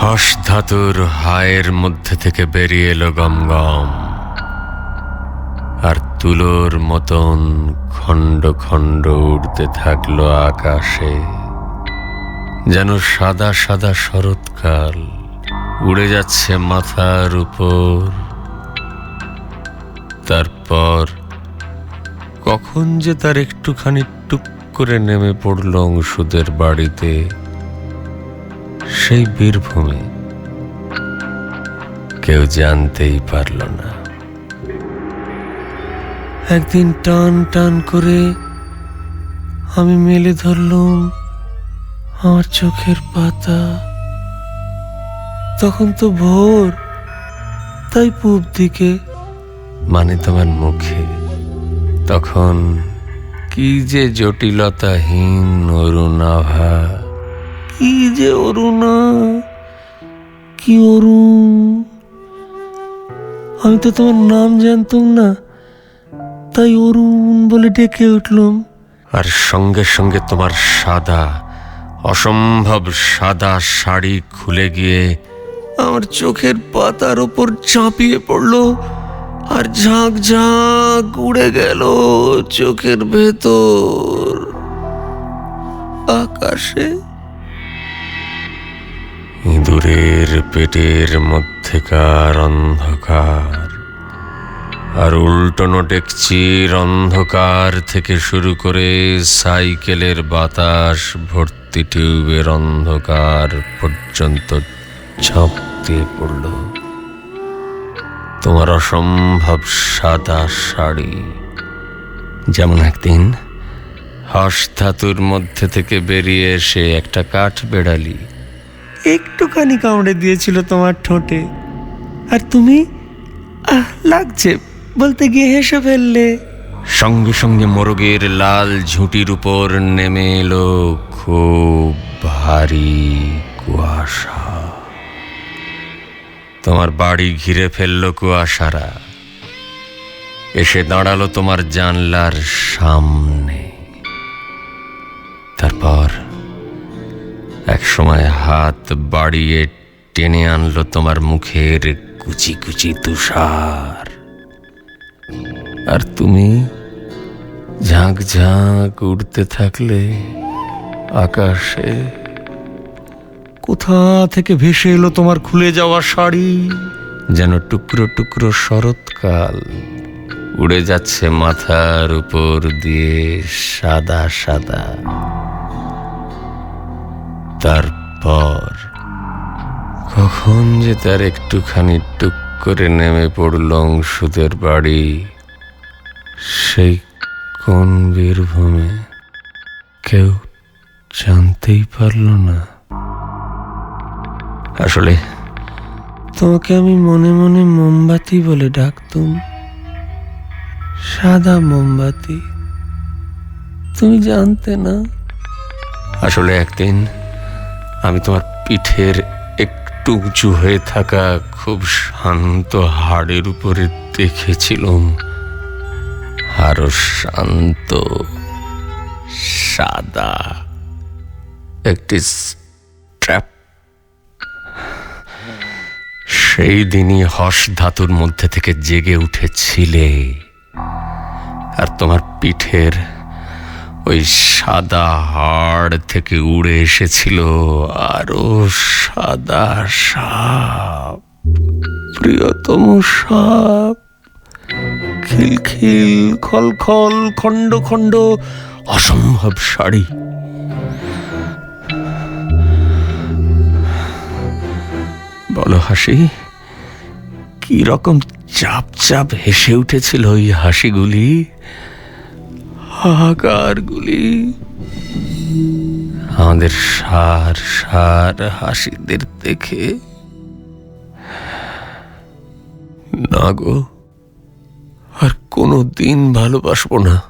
হস ধাতুর হায়ের মধ্যে থেকে বেরিয়ে এলো গম গম আর তুলোর মতন খণ্ড খণ্ড উড়তে থাকল আকাশে, যেন সাদা সাদা শরৎকাল উড়ে যাচ্ছে মাথার উপর। তারপর কখন যে তার একটুখানি টুক করে নেমে পড়ল অংশুদের বাড়িতে সেই বীরভূমে কেউ জানতেই পারল না। একদিন টান টান করে আমি মেলে ধরলুম আমার চোখের পাতা। তখন তো ভোর, তাই পূব দিকে মানে তোমার মুখে। তখন কি যে জটিলতাহীন অরুণাভা কি যে অরুণা কি অরুণ। আমি তো তোমার নাম জানতাম না তাই অরুণ বলে ডেকে উঠলাম। আর সঙ্গে সঙ্গে তোমার সাদা অসম্ভব সাদা শাড়ি খুলে গিয়ে আমার চোখের পাতার ওপর চাপিয়ে পড়ল আর ঝাঁক ঝাঁক উড়ে গেল চোখের ভেতর। আকাশে ইঁদুরের পেটের মধ্যেকার অন্ধকার। আর উল্টনো ডেকচির অন্ধকার থেকে শুরু করে সাইকেলের বাতাস, ভর্তি টিউবের অন্ধকার পর্যন্ত ঝাঁপ দিয়ে পড়ল। তোমার অসম্ভব সাদা শাড়ি। যেমন একদিন হস ধাতুর মধ্যে থেকে বেরিয়ে এসে একটা কাঠ বেড়ালি। একটুখানি কামড়ে দিয়েছিল তোমার ঠোঁটে। আর তুমি? আহ, লাগছে, বলতে গিয়ে হেসে ফেললে। সঙ্গে সঙ্গে মোরগের লাল ঝুঁটির উপর নেমে এলো খুব ভারী কুয়াশা। তোমার বাড়ি ঘিরে ফেলল কুয়াশারা। এসে দাঁড়াল তোমার জানলার সামনে। তারপর এক সময় হাত বাড়িয়ে টেনে আনলো তোমার মুখের কুচি কুচি তুষার। আর তুমি ঝাঁক ঝাঁক উড়তে থাকলে আকাশে কোথা থেকে ভেসে এলো তোমার খুলে যাওয়া শাড়ি? যেন টুকরো টুকরো শরৎকাল উড়ে যাচ্ছে মাথার উপর দিয়ে সাদা সাদা। তারপর কখন যে তার একটুখানি টুক করে নেমে পড়ল অংশুদের বাড়ি, সেই কোন বীরভূমে কেউ জানতেই পারল না। আসলে তোমাকে আমি মনে মনে মোমবাতি বলে ডাকতুম। সাদা মোমবাতি। তুমি জানতে না? আসলে একদিন আমি তোমার পিঠের একটু উঁচু হয়ে থাকা খুব শান্ত হাড়ের উপরে দেখেছিলাম। আরও শান্ত, সাদা, একটি সেই দিনই হস ধাতুর মধ্যে থেকে জেগে উঠেছিলে। আর তোমার পিঠের ওই সাদা হাড় থেকে উড়ে এসেছিল আরও সাদা সাপ, প্রিয়তম সাপ। খিলখিল, খলখল, খণ্ড খণ্ড, অসম্ভব শাড়ি। বলো হাসি, কি রকম চাপ চাপ হেসে উঠেছিল ওই হাসিগুলি? হাহাকারগুলি। আমাদের সার সার হাসিদের দেখে। না গো আর কোনো দিন ভালোবাসবো না।